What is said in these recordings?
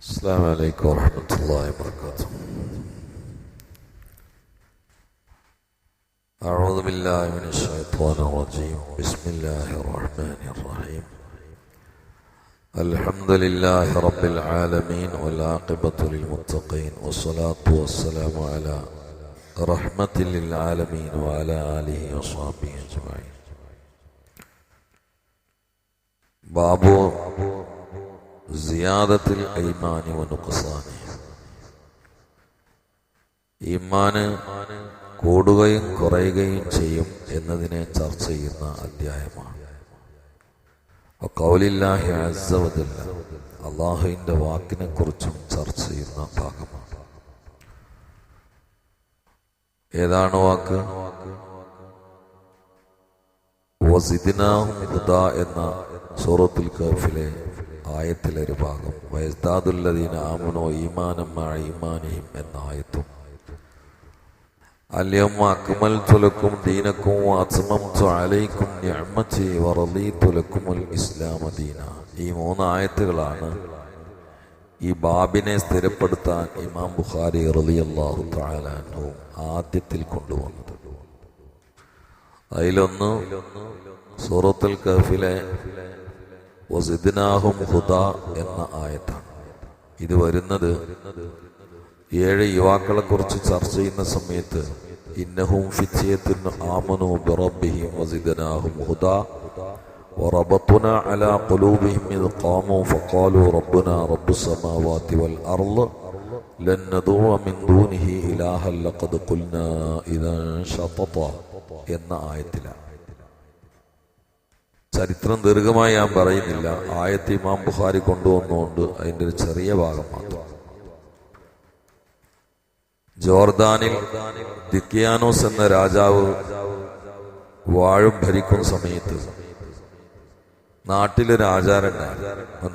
السلام عليكم ورحمة الله وبركاته. أعوذ بالله من الشيطان الرجيم. بسم الله الرحمن الرحيم. الحمد لله رب العالمين والعاقبة للمتقين والصلاة والسلام على رحمة للعالمين وعلى آله وصحبه أجمعين. باب സിയാദത്തിൽ ഐമാനി വനുഖസാനി ഈമാന് കൂടുകയും കുറയുകയും ചെയ്യും എന്നതിനെ ചർച്ച ചെയ്യുന്ന അധ്യായമാണ്. അള്ളാഹുവിന്റെ വാക്കിനെ കുറിച്ചും ചർച്ച ചെയ്യുന്ന ഭാഗമാണ്. ഏതാണ് വാക്ക്? എന്ന സൂറത്തുൽ കഫിലെ ആയത്തിലെ ഒരു ഭാഗം. വയസ്താദുല്ലദീന ആമനോ ഈമാനം ഈമാനിയും എന്ന ആയത്തും. അല്യം അക്മൽ തുലക്കും ദീനക്കും അസ്മം അലൈക്കും ഞമ്മച്ചി വറലി തുലക്കുമുൽ ഇസ്ലാമ ദീന. ഈ മൂന്ന് ആയത്തുകളാണ് ഈ ബാബിനെ സ്ഥിരപ്പെടുത്താൻ ഇമാം ബുഖാരി റളിയല്ലാഹു തആലാനു ആദ്യത്തിൽ കൊണ്ടുവന്നത്. അതിലൊന്ന് സൂറത്തുൽ കഫിലെ വസിദ്നാഹും ഹുദ എന്ന ആയത്താണ് ഇത് വരുന്നത് ഏഴ് യുവാക്കളെ കുറിച്ച് ചർച്ച ചെയ്യുന്ന സമയത്ത് ഇന്നഹും ഫിച്ചിയത്തിന് ആമനു ബിറബ്ബിഹിം വസിദ്നാഹും ഹുദ وربطنا على قلوبهم إذ قاموا فقالوا ربنا رب السماوات والأرض لن ندعو من دونه إلها لقد قلنا إذا شططا എന്ന ആയത്തിലാണ് ചരിത്രം ദീർഘമായി ഞാൻ പറയുന്നില്ല. ആയത്ത് ഇമാം ബുഹാരി കൊണ്ടുവന്നുകൊണ്ട് അതിന്റെ ഒരു ചെറിയ ഭാഗം മാത്രം. ജോർദാനിൽ ദിക്കിയാനോസ് എന്ന രാജാവ് വാഴും ഭരിക്കുന്ന സമയത്ത് നാട്ടിലൊരു ആചാരം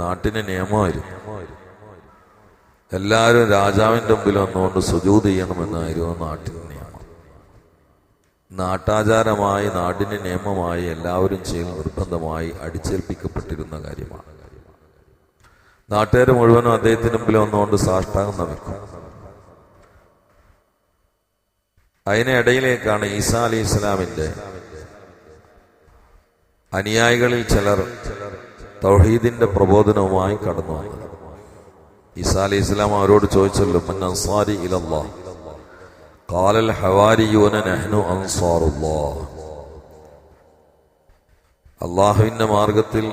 നാട്ടിന് നിയമമായിരുന്നു. എല്ലാവരും രാജാവിന്റെ മുമ്പിൽ വന്നുകൊണ്ട് സുജൂത് ചെയ്യണമെന്നായിരുന്നു നാട്ടിൽ നാട്ടാചാരമായി നാടിന് നിയമമായി എല്ലാവരും ചെയ്യുന്ന നിർബന്ധമായി അടിച്ചേൽപ്പിക്കപ്പെട്ടിരുന്ന കാര്യമാണ്. നാട്ടുകാർ മുഴുവനും അദ്ദേഹത്തിന് മുമ്പിൽ വന്നുകൊണ്ട് സാഷ്ടാംഗം നമിക്കും. അതിനിടയിലേക്കാണ് ഈസാ അലി ഇസ്ലാമിന്റെ അനുയായികളിൽ ചിലർ തൗഹീദിന്റെ പ്രബോധനവുമായി കടന്നു വന്നത്. ഈസാ അലി ഇസ്ലാം അവരോട് ചോദിച്ചല്ലോ മൻ അൻസാരി ഇലല്ലാഹ്? قال الحواريون نحن أنصار الله അള്ളാഹുവിന്റെ മാർഗത്തിൽ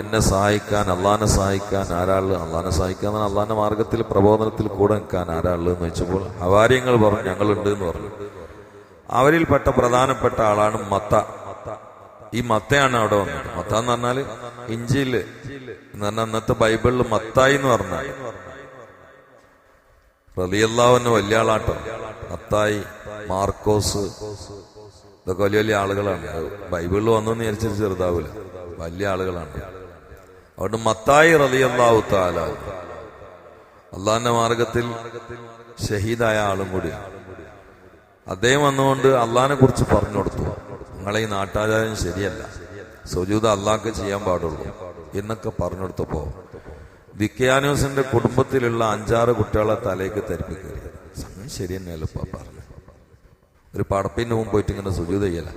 എന്നെ സഹായിക്കാൻ അള്ളാഹിനെ സഹായിക്കാൻ ആരാള് അള്ളാഹിനെ സഹായിക്കാൻ അള്ളാഹിന്റെ മാർഗത്തിൽ പ്രബോധനത്തിൽ കൂടെ നിൽക്കാൻ ആരാള് എന്ന് വെച്ചപ്പോൾ ഹവാര്യങ്ങൾ പറഞ്ഞു ഞങ്ങളുണ്ട് എന്ന് പറഞ്ഞു അവരിൽപ്പെട്ട പ്രധാനപ്പെട്ട ആളാണ് മത്ത ഈ മത്തയാണ് അവിടെ വന്നത് മത്ത എന്ന് പറഞ്ഞാല് ഇഞ്ചിയില് എന്ന് പറഞ്ഞാൽ അന്നത്തെ ബൈബിളിൽ മത്തായി എന്ന് പറഞ്ഞാൽ റലിയല്ലാവിന് വലിയ ആളാട്ടോ മത്തായി മാർക്കോസ് ഇതൊക്കെ വലിയ വലിയ ആളുകളാണ്. ബൈബിളിൽ വന്നു വിചാരിച്ചിട്ട് ചെറുതാവില്ല വലിയ ആളുകളാണ്. അതുകൊണ്ട് മത്തായി റലിയല്ലാവു താല അള്ളാഹിന്റെ മാർഗത്തിൽ ഷഹീദായ ആളും കൂടി. അദ്ദേഹം വന്നുകൊണ്ട് അള്ളാഹിനെ കുറിച്ച് പറഞ്ഞു കൊടുത്തു നിങ്ങളെ ഈ നാട്ടാചാരം ശരിയല്ല. സുജൂത അള്ളാഹ്ക്ക് ചെയ്യാൻ പാടുള്ളൂ എന്നൊക്കെ പറഞ്ഞു കൊടുത്തപ്പോ ദിക്കയാനോസിന്റെ കുടുംബത്തിലുള്ള അഞ്ചാറ് കുട്ടികളെ തലേക്ക് തരിപ്പിക്കരുത് ശരി തന്നെയല്ലോ പറഞ്ഞു. ഒരു പടപ്പിന്റെ മുമ്പ് പോയിട്ട് ഇങ്ങനെ സുജൂത ചെയ്യല.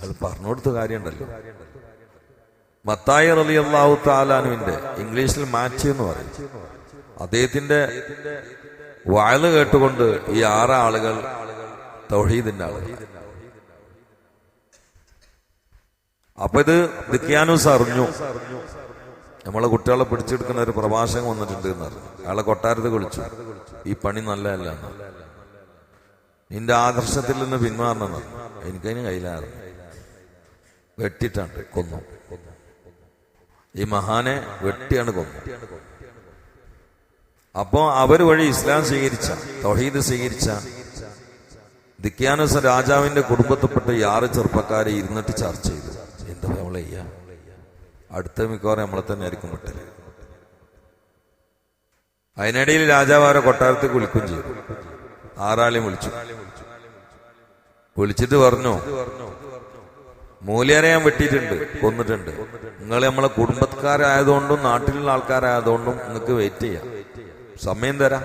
അത് പറഞ്ഞു കൊടുത്ത കാര്യമുണ്ടല്ലോ. മത്തായി റലി അള്ളാഹു താലാനുവിന്റെ ഇംഗ്ലീഷിൽ മാച്ച് എന്ന് പറയും. അദ്ദേഹത്തിന്റെ വയൽ കേട്ടുകൊണ്ട് ഈ ആറ് ആളുകൾ ആളുകൾ. അപ്പൊ ഇത് ദിക്യാനൂസ് അറിഞ്ഞു. നമ്മളെ കുട്ടികളെ പിടിച്ചെടുക്കുന്ന ഒരു പ്രഭാഷകം വന്നിട്ടുണ്ട് എന്ന് പറഞ്ഞു അയാളെ കൊട്ടാരത്ത് വിളിച്ചു. ഈ പണി നല്ലതല്ല നിന്റെ ആദർശത്തിൽ നിന്ന് പിന്മാറണം എനിക്കതിന് കയ്യിലായിരുന്നു വെട്ടിട്ടാണ് കൊന്നു. ഈ മഹാനെ വെട്ടിയാണ് കൊന്നു. അപ്പോ അവർ വഴി ഇസ്ലാം സ്വീകരിച്ച തൗഹീദ് സ്വീകരിച്ച ദിക്യാനുസ രാജാവിന്റെ കുടുംബത്തിൽപ്പെട്ട ഈ ആറ് ചെറുപ്പക്കാരെ ഇരുന്നിട്ട് ചർച്ച ചെയ്തു. എന്താ നമ്മളെ അടുത്ത മിക്കവാറും നമ്മളെ തന്നെ ആയിരിക്കും വിട്ടൽ. അതിനിടയിൽ രാജാവ് അവരെ കൊട്ടാരത്തിൽ വിളിക്കുകയും ചെയ്തു. ആറാളി വിളിച്ചു. വിളിച്ചിട്ട് പറഞ്ഞു മൂല്യരെ ഞാൻ വെട്ടിയിട്ടുണ്ട് കൊന്നിട്ടുണ്ട്. നിങ്ങൾ നമ്മളെ കുടുംബക്കാരായതുകൊണ്ടും നാട്ടിലുള്ള ആൾക്കാരായതുകൊണ്ടും നിങ്ങൾക്ക് വെയിറ്റ് ചെയ്യാം. സമയം തരാം.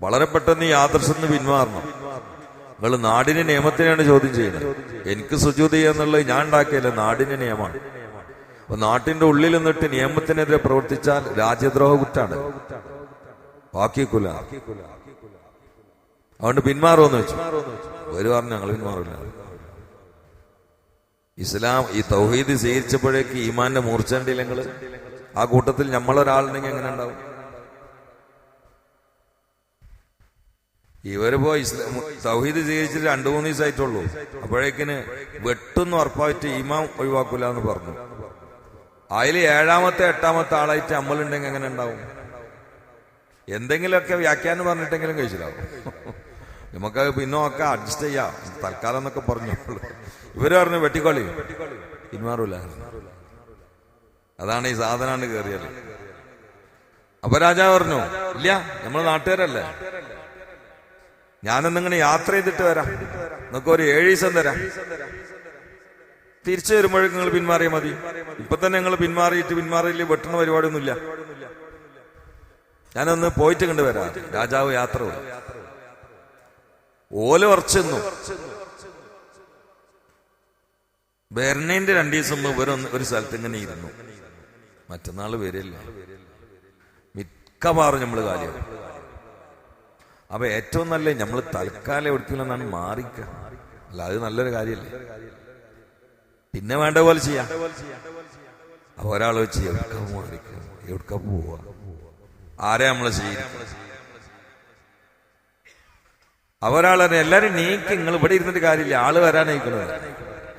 വളരെ പെട്ടെന്ന് ഈ ആദർശത്തിന് പിന്മാറണം നിങ്ങൾ നാടിന്റെ നിയമത്തിനെയാണ് ചോദ്യം ചെയ്യുന്നത്. എനിക്ക് സുചോദ്യ എന്നുള്ളത് ഞാൻ ഉണ്ടാക്കിയല്ല നാടിന്റെ നിയമമാണ്. അപ്പൊ നാട്ടിന്റെ ഉള്ളിൽ നിന്നിട്ട് നിയമത്തിനെതിരെ പ്രവർത്തിച്ചാൽ രാജ്യദ്രോഹ കുറ്റാണ്. ബാക്കിക്കുല അതുകൊണ്ട് പിന്മാറുമെന്ന് വെച്ചു. ഒരു പറഞ്ഞു ഞങ്ങൾ പിന്മാറില്ല ഇസ്ലാം ഈ തൗഹീദ് സ്വീകരിച്ചപ്പോഴേക്ക് ഈമാന്റെ മൂർച്ചണ്ടില്ലെങ്കിൽ ആ കൂട്ടത്തിൽ നമ്മളൊരാളുണ്ടെങ്കിൽ എങ്ങനെ ഉണ്ടാവും? ഇവരിപ്പോ ഇസ്ലാം തൗഹീദ് സ്വീകരിച്ചിട്ട് രണ്ടു മൂന്ന് ദിവസമായിട്ടുള്ളൂ. അപ്പോഴേക്കിന് വെട്ടുന്ന് ഉറപ്പായിട്ട് ഈമാം ഒഴിവാക്കൂല എന്ന് പറഞ്ഞു. അതിൽ ഏഴാമത്തെ എട്ടാമത്തെ ആളായിട്ട് നമ്മളുണ്ടെങ്കിൽ എങ്ങനെ ഉണ്ടാവും? എന്തെങ്കിലുമൊക്കെ വ്യാഖ്യാനം പറഞ്ഞിട്ടെങ്കിലും കഴിച്ചിലാവും. നമുക്ക് പിന്നൊക്കെ അഡ്ജസ്റ്റ് ചെയ്യാം. തൽക്കാലം എന്നൊക്കെ പറഞ്ഞു ഇവർ പറഞ്ഞു വെട്ടിക്കോളി. പിന്മാറൂല. അതാണ് ഈ സാധനമാണ് കയറിയത് അപ്പൊ രാജാവ് പറഞ്ഞു ഇല്ല നമ്മൾ നാട്ടുകാരല്ലേ? ഞാനൊന്നിങ്ങനെ യാത്ര ചെയ്തിട്ട് വരാം. നിങ്ങൾക്ക് ഒരു ഏഴ് ദിവസം തരാം. തിരിച്ചു വരുമ്പോഴേക്കും നിങ്ങൾ പിന്മാറിയാൽ മതി. ഇപ്പൊ തന്നെ നിങ്ങൾ പിന്മാറിയിട്ട് പിന്മാറിയില്ല വെട്ടണ പരിപാടിയൊന്നുമില്ല. ഞാനൊന്ന് പോയിട്ട് കണ്ടുവരാം രാജാവ് യാത്ര ഓല ഉറച്ചെന്നു. ബെർണേന്റെ രണ്ടു ദിവസം മുമ്പ് ഇവരൊന്ന് ഒരു സ്ഥലത്ത് ഇങ്ങനെ ഇരുന്നു. മറ്റന്നാൾ വരില്ല. മിക്കവാറും നമ്മൾ കാര്യം അപ്പൊ ഏറ്റവും നല്ല നമ്മൾ തൽക്കാലം എടുക്കില്ലെന്നാണ് മാറിക്ക. അല്ല അത് നല്ലൊരു കാര്യമല്ലേ പിന്നെ വേണ്ട പോലെ ചെയ്യാം. അപ്പൊ ഒരാൾ വെച്ച് എവിടക്ക പോവുക എവിടക്ക പോവാ? ആരെ നമ്മളെ ചെയ്യും അവരാൾ എല്ലാരും നീക്കി നിങ്ങൾ ഇവിടെ ഇരുന്നിട്ട് കാര്യമില്ല. ആൾ വരാനായിക്കണത്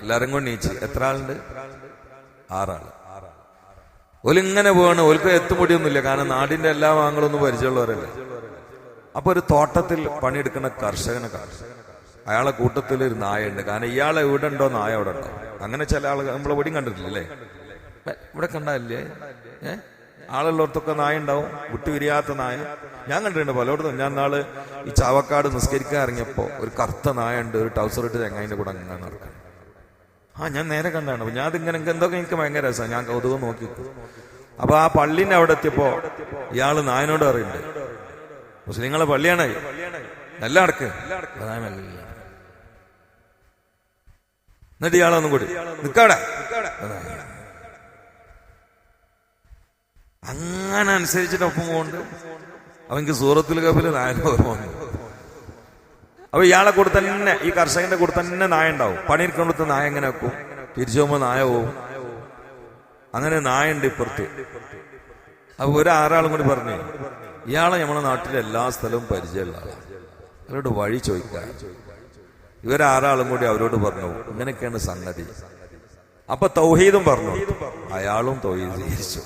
എല്ലാരും കൊണ്ട് നീച്ച്. എത്ര ആളുണ്ട്? ആറാൾ. ഒലിങ്ങനെ പോവാണ്. ഓൽക്ക് എത്തുമുടിയൊന്നുമില്ല കാരണം നാടിന്റെ എല്ലാ വാങ്ങളൊന്നും പരിചയമുള്ളവരല്ലേ? അപ്പൊ ഒരു തോട്ടത്തിൽ പണിയെടുക്കുന്ന കർഷകനെ കാണും. അയാളെ കൂട്ടത്തിൽ ഒരു നായുണ്ട് കാരണം ഇയാളെ ഇവിടെ ഉണ്ടോ നായ അവിടെ ഉണ്ടോ? അങ്ങനെ ചില ആളുകൾ നമ്മൾ എവിടെയും കണ്ടിട്ടില്ലേ ഇവിടെ കണ്ടല്ലേ ഏ? ആളുള്ളവർക്കൊക്കെ നായ ഉണ്ടാവും വിട്ടുപിരിയാത്ത നായ. ഞാൻ കണ്ടിട്ടുണ്ട് പലയിടത്തും. ഞാൻ നാൾ ഈ ചാവക്കാട് നിസ്കരിക്കാൻ ഇറങ്ങിയപ്പോ ഒരു കറുത്ത നായ ഉണ്ട് ഒരു ടൗസർ ഇട്ട് തെങ്ങാന്റെ കൂടെ അങ്ങനെ നടക്കണം ആ ഞാൻ നേരെ കണ്ടാണ്. ഞാൻ അതിങ്ങനെ എന്തൊക്കെ എനിക്ക് ഭയങ്കര രസമാണ് ഞാൻ കൗതുകം നോക്കി. അപ്പൊ ആ പള്ളിന്റെ അവിടെ എത്തിയപ്പോ ഇയാൾ നായനോട് പറയുന്നുണ്ട്. മുസ്ലിങ്ങളെ പള്ളിയാണ് നല്ല അടക്ക്. എന്നിട്ട് ഇയാളൊന്നും കൂടി. നിക്കാടെ അങ്ങനെ അനുസരിച്ചിട്ട് ഒപ്പം കൊണ്ട് അവൻക്ക് സൂറത്തിൽ കപ്പിൽ നായന ഓർമ്മ വന്നു. അപ്പൊ ഇയാളെ കൂടെ തന്നെ ഈ കർഷകന്റെ കൂടെ തന്നെ നായ ഉണ്ടാവും. പണിയെടുക്കുന്നിടത്ത് നായ എങ്ങനെ വെക്കും? തിരിച്ചു പോകുമ്പോ നായ പോവും. അങ്ങനെ നായ ഉണ്ട് ഇപ്പുറത്ത്. അപ്പൊ ഒരു ആറാളും കൂടി പറഞ്ഞു ഇയാളെ നമ്മളെ നാട്ടിലെ എല്ലാ സ്ഥലവും പരിചയമുള്ള ആളാണ് അവരോട് വഴി ചോദിക്കാൻ ഇവരാറാളും കൂടി അവരോട് പറഞ്ഞു ഇങ്ങനെയൊക്കെയാണ് സംഗതി അപ്പൊ തൗഹീദും പറഞ്ഞു. അയാളും തൗഹീദ് സ്വീകരിച്ചു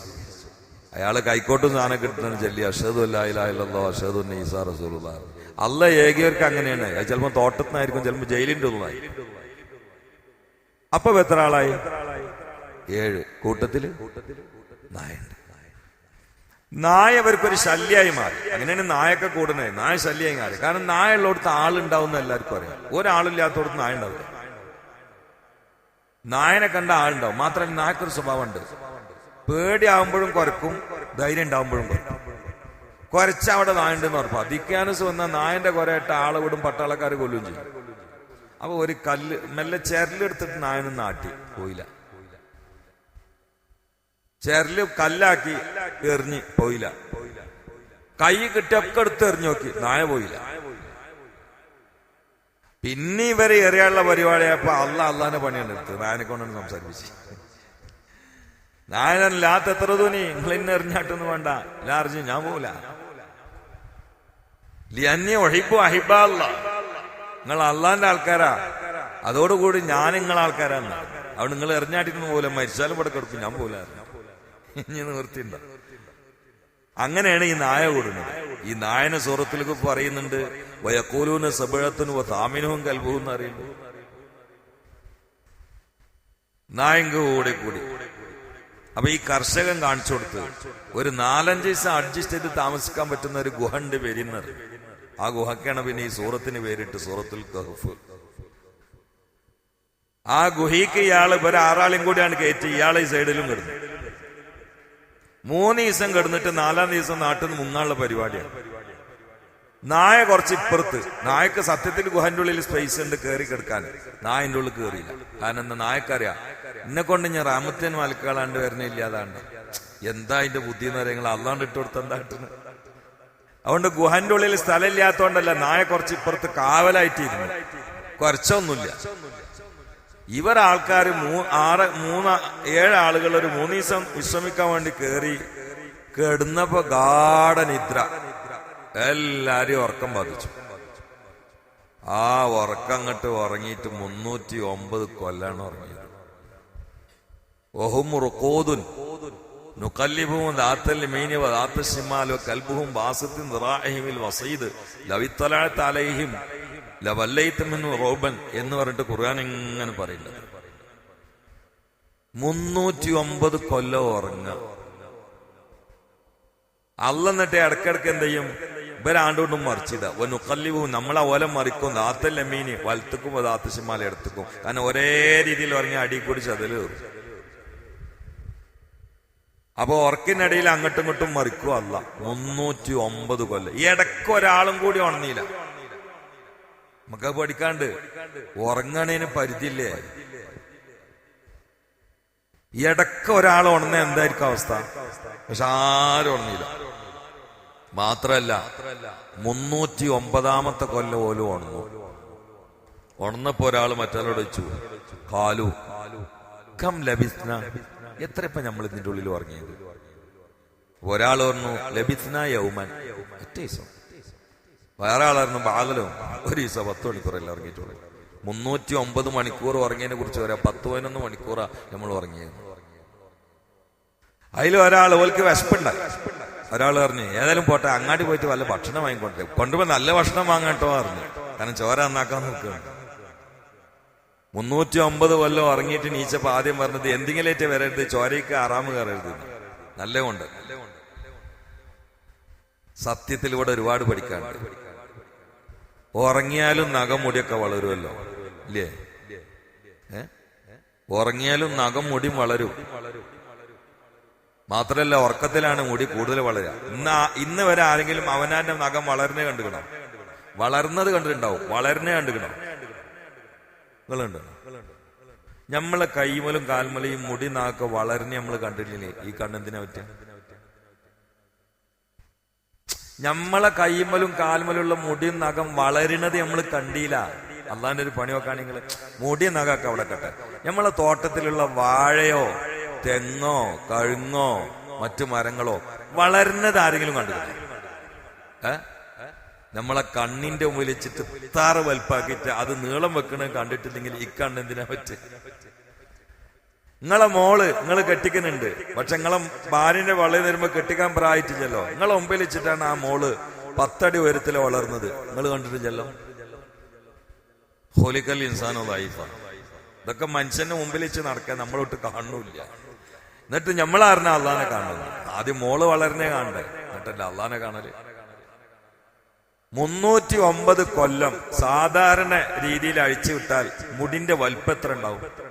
അയാൾ കൈക്കോട്ടും സാധനം കിട്ടുന്ന ചൊല്ലി അഷദു അല്ലാഹിലോ അഷദു ഈസാ റസൂലുള്ള. അല്ല ഏകിയവർക്ക് അങ്ങനെയാണ്. അത് ചിലപ്പോ തോട്ടത്തിനായിരിക്കും ചിലപ്പോ ജയിലിന്റെ ഒന്നായി അപ്പൊ എത്ര ആളായി? ഏഴ്. കൂട്ടത്തിൽ നായുണ്ട്. നായ അവർക്കൊരു ശല്യമായി മാറി. അങ്ങനെയാണ് നായൊക്കെ കൂടുന്നത്. നായ ശല്യമായി മാറി. കാരണം നായ ഉള്ളിടത്ത് ആളുണ്ടാവുന്ന എല്ലാവർക്കും അറിയാം. ഒരാളില്ലാത്തടത്ത് നായ ഉണ്ടാവില്ല നായനെ കണ്ട ആളുണ്ടാവും. മാത്രമല്ല നായക്കൊരു സ്വഭാവമുണ്ട്. പേടിയാവുമ്പോഴും കുറക്കും ധൈര്യം ഉണ്ടാവുമ്പോഴും കുറക്കും കുറച്ച അവിടെ നായുണ്ടെന്ന് ഉറപ്പാ. ദിക്കാനസ് വന്ന നായന്റെ കുരയിട്ട് ആളെ വിടും പട്ടാളക്കാർ കൊല്ലും ചെയ്യും. അപ്പൊ ഒരു കല്ല് മെല്ലെ ചെരലെടുത്തിട്ട് നായനും നാട്ടി പോയില്ല. ചെരൽ കല്ലാക്കി എറിഞ്ഞ് പോയില്ല. കൈ കിട്ടിയൊക്കെ എടുത്ത് എറിഞ്ഞു നോക്കി. നായ പോയില്ല. പിന്നെ ഇവരെ എറിയാനുള്ള പരിപാടിയായപ്പോ അല്ല അള്ളാന്റെ പണിയാണ് എടുത്തത് നായനെ കൊണ്ടാണ് സംസാരിപ്പിച്ച്. നായനല്ലാത്ത ലാത്ത് എത്ര തോന്നി നിങ്ങൾ ഇന്നെ എറിഞ്ഞാട്ടൊന്നും വേണ്ട. ലാർജ് ഞാൻ പോവില്ല. ലിയന്യ ഒഴിപ്പു അഹിബല്ല നിങ്ങൾ അള്ളാന്റെ ആൾക്കാരാ. അതോടുകൂടി ഞാൻ നിങ്ങളെ ആൾക്കാരാന്ന് അവിടെ നിങ്ങൾ എറിഞ്ഞാട്ടിന്ന് പോലെ മരിച്ചാലും ഇവിടെ കിടക്കും. ഞാൻ പോല ഇനി നിർത്തിണ്ട അങ്ങനെയാണ് ഈ നായ കൂടുന്നത്. ഈ നായന സൂറത്തിലേക്ക് പറയുന്നുണ്ട് വയക്കൂലൂന് സബഴത്തിനും താമിനവും എന്ന് അറിയുന്നു നായങ്ക കൂടെ കൂടി അപ്പൊ ഈ കർഷകൻ കാണിച്ചു കൊടുത്ത് ഒരു നാലഞ്ച് ദിവസം അഡ്ജസ്റ്റ് ചെയ്ത് താമസിക്കാൻ പറ്റുന്ന ഒരു ഗുഹണ്ട് വരുന്നത് ആ ഗുഹക്കാണ് പിന്നെ ഈ സൂറത്തിന് പേരിട്ട് സൂറത്തുൽ കഹഫ്. ആ ഗുഹയ്ക്ക് ഇയാൾ ഇവരെ ആറാളും കൂടിയാണ് കയറ്റി ഇയാളെ ഈ സൈഡിലും കിടന്നു മൂന്ന് ദിവസം കിടന്നിട്ട് നാലാം ദിവസം നാട്ടിൽ നിന്ന് മുങ്ങാനുള്ള പരിപാടിയാണ്. നായ കുറച്ച് ഇപ്പുറത്ത്. നായക്ക് സത്യത്തിൽ ഗുഹന്റെ ഉള്ളിൽ സ്പേസ് ഉണ്ട് കയറി കിടക്കാൻ. നായന്റെ ഉള്ളിൽ കയറിയില്ല കാരണം എന്താ നായക്കറിയാ. എന്നെ കൊണ്ട് ഞാൻ റാമത്തേൻ മലക്കാളാണ്ട് വരണില്ല അതാണ്ട് എന്താ അതിന്റെ ബുദ്ധി എന്ന് പറയുന്നത്? അല്ലാണ്ട് ഇട്ട് കൊടുത്ത എന്താ അതുകൊണ്ട് ഗുഹന്റെ ഉള്ളിൽ സ്ഥലം സ്ഥലമില്ലാത്തോണ്ടല്ല നായ കുറച്ച് ഇപ്പുറത്ത് കാവലായിട്ടിരുന്നു. കുറച്ചൊന്നുമില്ല. ഇവർ ആൾക്കാർ ആറ് മൂന്ന് ഏഴ് ആളുകൾ ഒരു മൂന്ന് ദിവസം വിശ്രമിക്കാൻ വേണ്ടി കയറി കിടന്നപ്പോ ഗാഠനിദ്ര. എല്ലാരും ഉറക്കം ബാധിച്ചു. ആ ഉറക്കം അങ്ങോട്ട് ഉറങ്ങിയിട്ട് മുന്നൂറ്റി ഒമ്പത് കൊല്ലാണ് ഉറങ്ങിയത്. വസീദ് ലവിത്തലാഴത്ത് അലൈഹിം ലവല്ലൈത്തമിന്നു റോബൻ എന്ന് പറഞ്ഞിട്ട് ഖുർആൻ ഇങ്ങനെ പറയുന്നത് മുന്നൂറ്റി ഒമ്പത് കൊല്ലം ഉറങ്ങുക. അല്ല എന്നിട്ട് ഇടക്കിടക്ക് എന്ത് ചെയ്യും? ഇവരാണ്ടോണ്ടും മറിച്ചിട നുക്കല്ലിവും നമ്മളെ ഓല മറിക്കും. ദാത്തല്ല മീന് വലത്തുക്കും ദാത്തശിമാല എടുത്തുക്കും. കാരണം ഒരേ രീതിയിൽ ഉറങ്ങി അടി കൂടി ചതൽ കയറും. അപ്പൊ ഉറക്കിനിടയിൽ അങ്ങോട്ടും ഇങ്ങോട്ടും മറിക്കും അല്ല മുന്നൂറ്റി ഒമ്പത് കൊല്ലം. ഈ ഇടയ്ക്ക് ഒരാളും കൂടി ഉണർന്നില്ല. നമുക്ക് പഠിക്കാണ്ട്. ഉറങ്ങണേന് പരിധിയില്ലേ? ഇടയ്ക്ക് ഒരാൾ ഉണർന്ന എന്തായിരിക്കും അവസ്ഥ? പക്ഷെ ആരും ഉണർന്നില്ല. മാത്രല്ല മുന്നൂറ്റി ഒമ്പതാമത്തെ കൊല്ലം പോലും ഉണർന്നു. ഉണർന്നപ്പോ ഒരാൾ മറ്റൊരാളോട് വെച്ചു കാലു കം ലഭിസ്ന എത്ര ഇപ്പൊ നമ്മൾ ഇതിന്റെ ഉള്ളിൽ ഉറങ്ങിയത്? ഒരാൾ പറഞ്ഞു ലഭിസ്ന യൗമൻ ഒറ്റ ദിവസം. വേറെ ആളായിരുന്നു ബാഗലോ. ഒരു ദിവസം പത്ത് മണിക്കൂറല്ല ഇറങ്ങിയിട്ടുള്ളത് മുന്നൂറ്റി ഒമ്പത് മണിക്കൂർ ഉറങ്ങിയതിനെ കുറിച്ച് പറയാം. പത്ത് പതിനൊന്ന് മണിക്കൂറാ നമ്മൾ ഉറങ്ങിയത്. അതിൽ ഒരാൾ ഓൽക്ക് വിശപ്പുണ്ടായി ഒരാൾ പറഞ്ഞു ഏതായാലും പോട്ടെ അങ്ങാടി പോയിട്ട് വല്ല ഭക്ഷണം വാങ്ങിക്കൊണ്ടേ. കൊണ്ടുപോയി നല്ല ഭക്ഷണം വാങ്ങട്ടോ പറഞ്ഞു. കാരണം ചോര നന്നാക്കാൻ നിൽക്കുകയാണ്. മുന്നൂറ്റി ഒമ്പത് കൊല്ലം ഉറങ്ങിയിട്ട് നീച്ചപ്പോ ആദ്യം പറഞ്ഞത് എന്തെങ്കിലേറ്റ് വരരുത്? ചോരയ്ക്ക് ആറാമ് കയറരുത്. നല്ല കൊണ്ട് സത്യത്തിൽ ഇവിടെ ഒരുപാട് പഠിക്കാനുണ്ട്. ഉറങ്ങിയാലും നഖം മുടിയൊക്കെ വളരുമല്ലോ. ഇല്ലേ? ഉറങ്ങിയാലും നഖം മുടി വളരും. മാത്രല്ല ഉറക്കത്തിലാണ് മുടി കൂടുതൽ വളരുക. ഇന്ന് ഇന്ന് വരെ ആരെങ്കിലും അവനാന്റെ നഖം വളരുന്നേ കണ്ടുകണം വളർന്നത് കണ്ടിട്ടുണ്ടാവും. വളരുന്നേ കണ്ടുകണം നിങ്ങളുണ്ട്? നമ്മളെ കൈമലും കാൽമലയും മുടി നാക്കെ വളരുന്നേ നമ്മൾ കണ്ടിട്ടില്ലേ? ഈ കണ്ണെന്തിനാ പറ്റുക നമ്മളെ കൈമലും കാൽമലുള്ള മുടിയും നഖം വളരുന്നത് നമ്മൾ കണ്ടില്ല. അള്ളാന്റെ ഒരു പണി നോക്കാൻ നിങ്ങൾ മുടി നഖമൊക്കെ അവിടെ കട്ടെ. നമ്മളെ തോട്ടത്തിലുള്ള വാഴയോ തെങ്ങോ കഴുങ്ങോ മറ്റു മരങ്ങളോ വളരുന്നത് ആരെങ്കിലും കണ്ടില്ല ഏ? നമ്മളെ കണ്ണിന്റെ മുമ്പിൽ വെച്ചിട്ട് താറ് വലുപ്പാക്കിയിട്ട് അത് നീളം വെക്കണ കണ്ടിട്ടില്ലെങ്കിൽ ഈ കണ്ണെന്തിനാ പറ്റ്? നിങ്ങളെ മോൾ നിങ്ങൾ കെട്ടിക്കുന്നുണ്ട്. പക്ഷെ നിങ്ങളെ ഭാര്യന്റെ വളയിൽ വരുമ്പോ കെട്ടിക്കാൻ പ്രായറ്റില്ലല്ലോ. നിങ്ങളെ മുമ്പിൽ വെച്ചിട്ടാണ് ആ മോൾ പത്തടി ഉയരത്തിൽ വളർന്നത്. നിങ്ങൾ കണ്ടിട്ടില്ലല്ലോ? ഹോലിക്കൽ ഇൻസാനോ ലൈഫാണ് ഇതൊക്കെ മനുഷ്യന്റെ മുമ്പിൽ വെച്ച് നടക്കാൻ നമ്മളോട്ട് കാണുന്നില്ല. എന്നിട്ട് നമ്മളാറിന അള്ളാനെ കാണുന്നത്? ആദ്യം മോൾ വളർന്നേ കാണണ്ടേ? എന്നിട്ടല്ല അള്ളാനെ കാണൽ? മുന്നൂറ്റി ഒമ്പത് കൊല്ലം സാധാരണ രീതിയിൽ അഴിച്ചു വിട്ടാൽ മുടിന്റെ വലിപ്പം എത്ര ഉണ്ടാവും?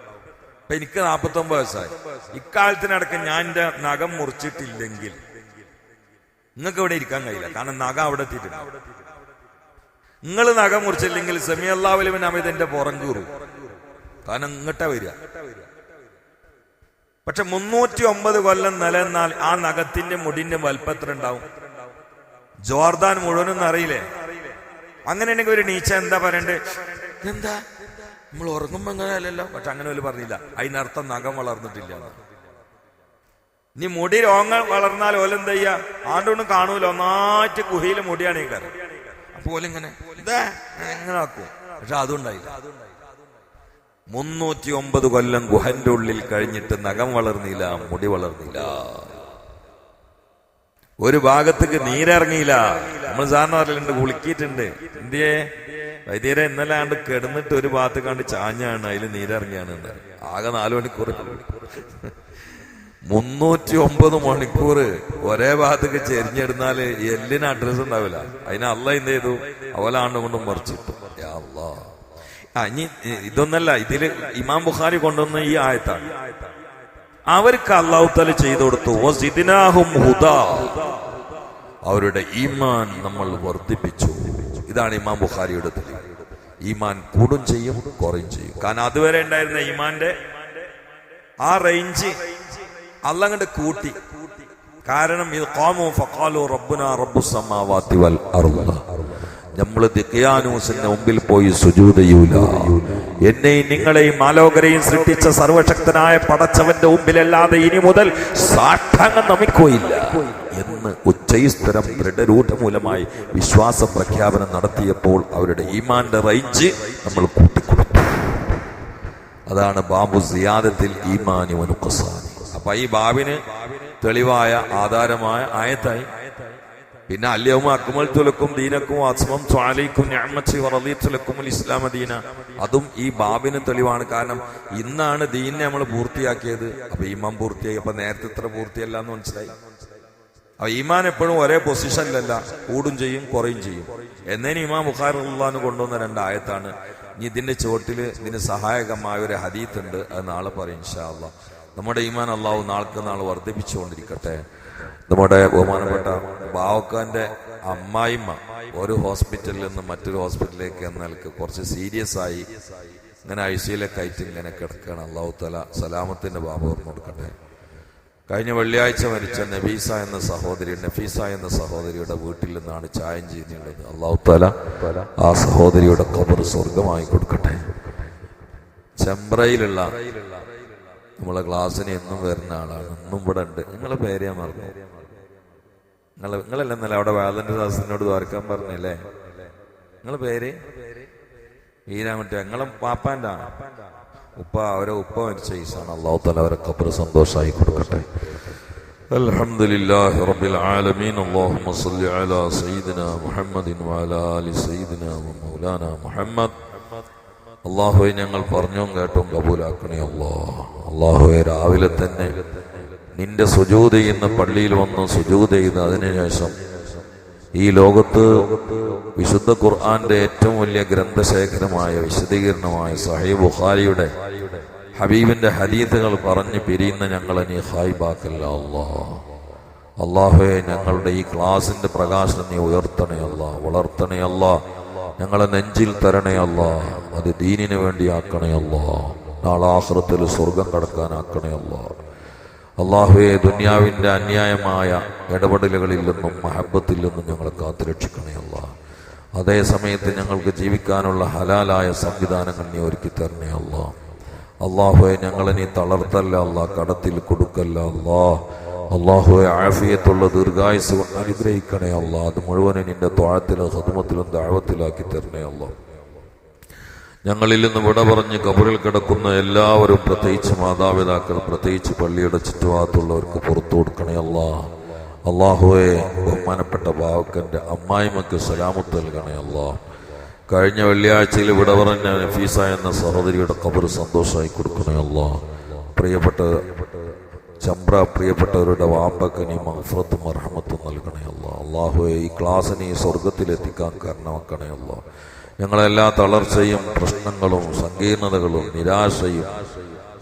ഇപ്പൊ എനിക്ക് നാപ്പത്തി ഒമ്പത് വയസ്സായി. ഇക്കാലത്തിനടക്കം ഞാൻ എന്റെ നഖം മുറിച്ചിട്ടില്ലെങ്കിൽ നിങ്ങൾക്ക് ഇവിടെ ഇരിക്കാൻ കഴിയില്ല. കാരണം നഖം അവിടെ എത്തിയിട്ടുണ്ട് നിങ്ങൾ നഖം മുറിച്ചില്ലെങ്കിൽ സെമി അള്ളാഹുലിവൻ അമിതന്റെ പുറം കീറും. കാരണം ഇങ്ങട്ടാ വരിക. പക്ഷെ മുന്നൂറ്റി ഒമ്പത് കൊല്ലം നിലനിന്നാൽ ആ നഖത്തിന്റെ മുടിന്റെ വലിപ്പത്ര ഉണ്ടാവും? ജോർദാൻ മുഴുവനും അറിയില്ലേ? അങ്ങനെയാണെങ്കിൽ ഒരു നീച്ച എന്താ പറയണ്ടേ? എന്താ? നമ്മൾ ഉറങ്ങുമ്പോ അങ്ങനെ അല്ലല്ലോ. പക്ഷെ അങ്ങനെ ഒരു പറഞ്ഞില്ല. അതിനർത്ഥം നഖം വളർന്നിട്ടില്ല ഇനി മുടി രോഗങ്ങൾ വളർന്നാൽ ഓലെന്ത് ചെയ്യാ? ആണ്ടൊന്നും കാണൂല. ഒന്നാറ്റ് കുഹിയിലെ മുടിയാണ് ഈ കാര്യം അപ്പൊ ഓലിങ്ങനെ എങ്ങനെ ആക്കും. പക്ഷെ അതുണ്ടായില്ല. മുന്നൂറ്റി ഒമ്പത് കൊല്ലം ഗുഹന്റെ ഉള്ളിൽ കഴിഞ്ഞിട്ട് നഖം വളർന്നില്ല മുടി വളർന്നില്ല. ഒരു ഭാഗത്തേക്ക് നീരിറങ്ങിയില്ല. നമ്മൾ സാറിന് പറയലുണ്ട് കുളിക്കിയിട്ടുണ്ട്. എന്തിയേ? വൈദ്യരെ ഇന്നലെ ആണ്ട് കിടന്നിട്ട് ഒരു ഭാഗത്ത് കണ്ട് ചാഞ്ഞാണ് അതിൽ നീരിറങ്ങിയാണ്. ആകെ നാലു മണിക്കൂർ മുന്നൂറ്റി ഒമ്പത് മണിക്കൂർ ഒരേ ഭാഗത്തേക്ക് ചെരിഞ്ഞിടുന്നാൽ എല്ലിന് അഡ്രസ് ഉണ്ടാവില്ല. അതിന് അല്ല എന്ത് ചെയ്തു? അവലാണ്ട് കൊണ്ട് മറിച്ചിട്ടു. അല്ലാ. ഇനി ഇതൊന്നല്ല ഇതിൽ ഇമാം ബുഖാരി കൊണ്ടുവന്ന ഈ ആയത്താണ്. അവർക്ക് അള്ളാഹുത്തല തല ചെയ്തു കൊടുത്തു. അവരുടെ ഈമാൻ നമ്മൾ വർദ്ധിപ്പിച്ചു. ഇതാണ് ഇമാം ബുഖാരിയുടെ തെളിവ്. ഈമാൻ കൂടും ചെയ്യും കുറയും ചെയ്യും. കാരണം അതുവരെ ഉണ്ടായിരുന്ന ഈമാന്റെ ആ റേഞ്ച് അല്ലങ്ങട്ട് കൂട്ടി. കാരണം ഇത് കോമു ഫക്കാലു റബ്ബുന റബ്ബു സമാവാത്തി വൽ അർള നമ്മൾ ദിഖ്യാനൂസിന്റെ മുമ്പിൽ പോയി സുജൂതയൂല എന്നെയും നിങ്ങളെയും ആലോകരെയും സൃഷ്ടിച്ച സർവശക്തനായ പടച്ചവന്റെ മുമ്പിലല്ലാതെ ഇനി മുതൽ സാക്ഷാംഗം നമിക്കുകയില്ല എന്ന് ഉച്ചൈസ്തരം ദൃഢരൂഢമൂലമായി വിശ്വാസ പ്രഖ്യാപനം നടത്തിയപ്പോൾ അവരുടെ ഈമാന്റെ റേഞ്ച് നമ്മൾ കൂട്ടിക്കൊടുത്തു. അതാണ് ബാബു സിയാദത്തിൽ ഈമാനി വനുക്കസാനി. അപ്പൊ ഈ ബാബിന് തെളിവായ ആധാരമായ ആയത്തായി പിന്നെ അല്യവും അക്മൽ തുലക്കും ദീനക്കും അസ്മം സ്വാലിക്കും ഞാമച്ചി വറലീത്തുലക്കും ഇസ്ലാം ദീന. അതും ഈ ബാബിന് തെളിവാണ്. കാരണം ഇന്നാണ് ദീനെ നമ്മൾ പൂർത്തിയാക്കിയത്. അപ്പൊ ഈമാൻ പൂർത്തിയായി. അപ്പൊ നേരത്തെ ഇത്ര പൂർത്തിയല്ല എന്ന് മനസ്സിലായി. അപ്പൊ ഈമാൻ എപ്പോഴും ഒരേ പൊസിഷനിലല്ല കൂടും ചെയ്യും കുറയും ചെയ്യും. എന്നേന് ഇമാം ബുഖാർ ഉള്ളഹാന് കൊണ്ടുവന്ന രണ്ടായത്താണ് ഇനി ഇതിന്റെ ചുവട്ടിൽ ഇതിന് സഹായകമായ ഒരു ഹദീത്ത് ഉണ്ട്. അത് നാളെ പറയും ഇൻഷാ അള്ളാഹ്. നമ്മുടെ ഈമാൻ അള്ളാഹു നാൾക്ക് നാൾ വർദ്ധിപ്പിച്ചുകൊണ്ടിരിക്കട്ടെ. നമ്മുടെ ബഹുമാനപ്പെട്ട ബാവക്കാന്റെ അമ്മായിമ്മ ഒരു ഹോസ്പിറ്റലിൽ നിന്ന് മറ്റൊരു ഹോസ്പിറ്റലിലേക്ക് എന്ന നിലയ്ക്ക് കുറച്ച് സീരിയസ് ആയി ഇങ്ങനെ ഐ സിയിലെ കയറ്റി ഇങ്ങനെ കിടക്കുകയാണ്. അള്ളാഹു തല സലാമത്തിന്റെ ബാബ ഓർമ്മ കൊടുക്കട്ടെ. കഴിഞ്ഞ വെള്ളിയാഴ്ച മരിച്ച നബീസ എന്ന സഹോദരി നഫീസ എന്ന സഹോദരിയുടെ വീട്ടിൽ നിന്നാണ് ചായം ചെയ്യുന്നുള്ളത് അള്ളാഹു തല ആ സഹോദരിയുടെ കബർ സ്വർഗമായി കൊടുക്കട്ടെ. ചെമ്പ്രയിലുള്ള നമ്മളെ ക്ലാസ്സിന് എന്നും വരുന്ന ആളാണ് ഇന്നും ഇവിടെ ഉണ്ട് നിങ്ങളെ പേര് ഞാൻ മറന്നു നിങ്ങൾ നിങ്ങളല്ല ഇന്നലെ അവിടെ വേദന്റെ ദാസിനോട് ദ്വാരക്കാൻ പറഞ്ഞല്ലേ നിങ്ങളെ പേര് ഈരാമറ്റ നിങ്ങളെ പാപ്പാന്റെ ആണ് ഉപ്പ അവരെ ഉപ്പ മരിച്ച ഈസാണ് അള്ളാഹു തല അവരെ കബർ സന്തോഷമായി കൊടുക്കട്ടെ الحمد لله رب العالمين اللهم صل على سيدنا محمد وعلى آل سيدنا ومولانا محمد അള്ളാഹുവെ ഞങ്ങൾ പറഞ്ഞും കേട്ടും കബൂലാക്കണേ അള്ളാ. അള്ളാഹുവെ രാവിലെ തന്നെ നിന്റെ സുജൂത് ചെയ്യുന്ന പള്ളിയിൽ വന്ന് സുജൂത് ചെയ്ത് അതിനുശേഷം ഈ ലോകത്ത് വിശുദ്ധ ഖുർആന്റെ ഏറ്റവും വലിയ ഗ്രന്ഥശേഖരമായ വിശദീകരണമായ സഹൈ ബുഖാരിയുടെ ഹബീബിന്റെ ഹദീത്തുകൾ പറഞ്ഞ് പിരിയുന്ന ഞങ്ങളെ നീ ഹായ്ബാക്കല്ല അള്ളാ. അള്ളാഹുവെ ഞങ്ങളുടെ ഈ ക്ലാസിന്റെ പ്രകാശം നീ ഉയർത്തണേ അല്ല വളർത്തണേ അല്ല ഞങ്ങളെ നെഞ്ചിൽ തരണേ അത് വേണ്ടി ആക്കണേ അല്ല. സ്വർഗം കടക്കാനാക്കണേ അല്ല. അള്ളാഹുവെ ദുന്യാവിന്റെ അന്യായമായ ഇടപെടലുകളിൽ നിന്നും മഹബത്തിൽ നിന്നും ഞങ്ങളെ കാത്തുരക്ഷിക്കണേ അല്ല. അതേ സമയത്ത് ഞങ്ങൾക്ക് ജീവിക്കാനുള്ള ഹലാലായ സംവിധാനങ്ങൾ നീ ഒരുക്കി തരണേ അല്ല. അള്ളാഹുവെ ഞങ്ങളെ നീ തളർത്തല്ല അല്ല കടത്തിൽ കൊടുക്കല്ല അല്ലാ. അള്ളാഹുവെ ആഫിയത്തുള്ള ദീർഘായുസ് കൊണ്ട് അനുഗ്രഹിക്കണേ അല്ല അത് മുഴുവനും നിന്റെ തോഴത്തിലും ഹതുമത്തിലും താഴത്തിലാക്കി തരണേ അല്ല ഞങ്ങളിൽ നിന്ന് വിട പറഞ്ഞ് കബറിൽ കിടക്കുന്ന എല്ലാവരും പ്രത്യേകിച്ച് മാതാപിതാക്കൾ പ്രത്യേകിച്ച് പള്ളിയുടെ ചുറ്റുഭാഗത്തുള്ളവർക്ക് പുറത്തു കൊടുക്കണേ അല്ല അള്ളാഹുവെ ബഹുമാനപ്പെട്ട ബാവക്കന്റെ അമ്മായിമക്ക് സലാമത്ത് നൽകണേ അല്ല കഴിഞ്ഞ വെള്ളിയാഴ്ചയിൽ വിട പറഞ്ഞ നഫീസ എന്ന സഹോദരിയുടെ കബർ സന്തോഷമായി കൊടുക്കണേ അല്ല പ്രിയപ്പെട്ട ചമ്പ്ര പ്രിയപ്പെട്ടവരുടെ വാമ്പക്ക് നീ മഹഫറത്തും അർഹമത്തും നൽകണേ അല്ല. അള്ളാഹുവെ ഈ ക്ലാസ്സിനെ ഈ സ്വർഗത്തിലെത്തിക്കാൻ കാരണമാക്കണേ അല്ല. ഞങ്ങളെല്ലാ തളർച്ചയും പ്രശ്നങ്ങളും സങ്കീർണതകളും നിരാശയും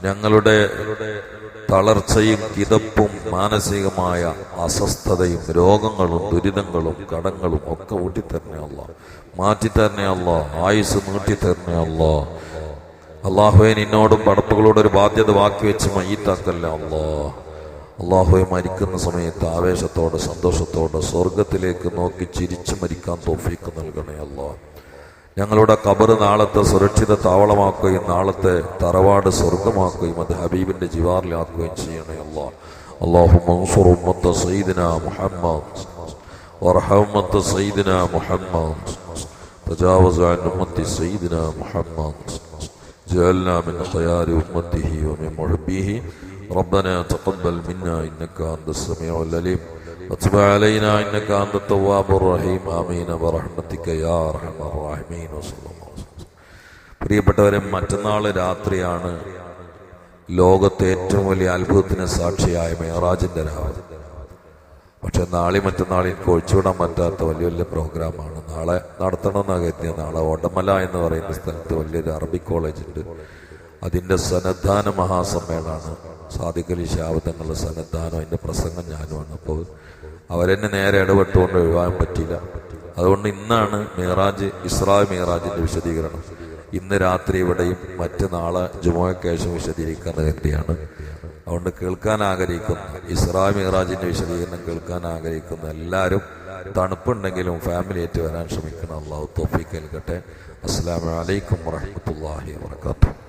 ഞങ്ങളുടെ തളർച്ചയും കിതപ്പും മാനസികമായ അസ്വസ്ഥതയും രോഗങ്ങളും ദുരിതങ്ങളും കടങ്ങളും ഒക്കെ ഊട്ടിത്തരണയല്ലോ മാറ്റിത്തരണയല്ലോ ആയുസ് നീട്ടിത്തരണേ അല്ല. അള്ളാഹുവെ നിന്നോടും പടപ്പുകളോട് ഒരു ബാധ്യത ബാക്കി വെച്ച് മയ്യത്താക്കല്ല അല്ലാ അള്ളാഹുവെ മരിക്കുന്ന സമയത്ത് ആവേശത്തോടെ സന്തോഷത്തോടെ സ്വർഗത്തിലേക്ക് നോക്കി ചിരിച്ചു മരിക്കാൻ തോഫീക്ക് നൽകണേ അല്ലാ ഞങ്ങളുടെ കബറ് നാളത്തെ സുരക്ഷിത താവളമാക്കുകയും നാളത്തെ തറവാട് സ്വർഗമാക്കുകയും അത് ഹബീബിന്റെ ജിവാറിലാക്കുകയും ചെയ്യണേ അല്ലാ അള്ളാഹു മൻസുർ ഉമ്മത്ത് സയ്യിദിന മുഹമ്മദ് ورحمة سيدنا محمد تجاوز عن أمة سيدنا محمد جعلنا من خيار أمته ومن محبيه ربنا تقبل منا إنك أنت السميع العليم وتب علينا إنك أنت التواب الرحيم آمين برحمتك يا أرحم الراحمين وصلى الله عليه وسلم പ്രിയപ്പെട്ടവരെ മറ്റന്നാൾ രാത്രിയാണ് ലോകത്തെ ഏറ്റവും വലിയ അത്ഭുതത്തിന് സാക്ഷിയായ മേറാജിന്റെ രാവ് പക്ഷെ നാളെ മറ്റന്നാളെ കൊഴിച്ചുവിടാൻ പറ്റാത്ത വലിയ വലിയ പ്രോഗ്രാമാണ്. നാളെ നടത്തണമെന്ന് കരുതിയ നാളെ ഓട്ടമല എന്ന് പറയുന്ന സ്ഥലത്ത് വലിയൊരു അറബി കോളേജ് ഉണ്ട്. അതിന്റെ സന്നദ്ധാന മഹാസമ്മേളനമാണ്. സാധിക്കലി ശാബ്ദങ്ങളുടെ സന്നദ്ധാനം അതിന്റെ പ്രസംഗം ഞാനുമാണ് അപ്പോൾ അവരെന്നെ നേരെ ഇടപെട്ടുകൊണ്ട് ഒഴിവാൻ പറ്റില്ല അതുകൊണ്ട് ഇന്നാണ് മീറാജ് ഇസ്രാ മീറാജിന്റെ വിശദീകരണം. ഇന്ന് രാത്രി ഇവിടെയും മറ്റു നാളെ ജുമോയ്ക്കേശം വിശദീകരിക്കാൻ വേണ്ടിയാണ് അതുകൊണ്ട് കേൾക്കാൻ ആഗ്രഹിക്കുന്ന. ഇസ്രാ മിറാജിന്റെ വിശദീകരണം കേൾക്കാൻ ആഗ്രഹിക്കുന്ന. എല്ലാവരും തണുപ്പുണ്ടെങ്കിലും ഫാമിലിയായിട്ട് വരാൻ ശ്രമിക്കണം. അള്ളാഹു തോഫിക്ക് നൽകട്ടെ. അസ്സാം വലൈക്കും വാഹമത്തല്ലാഹി വാത്തു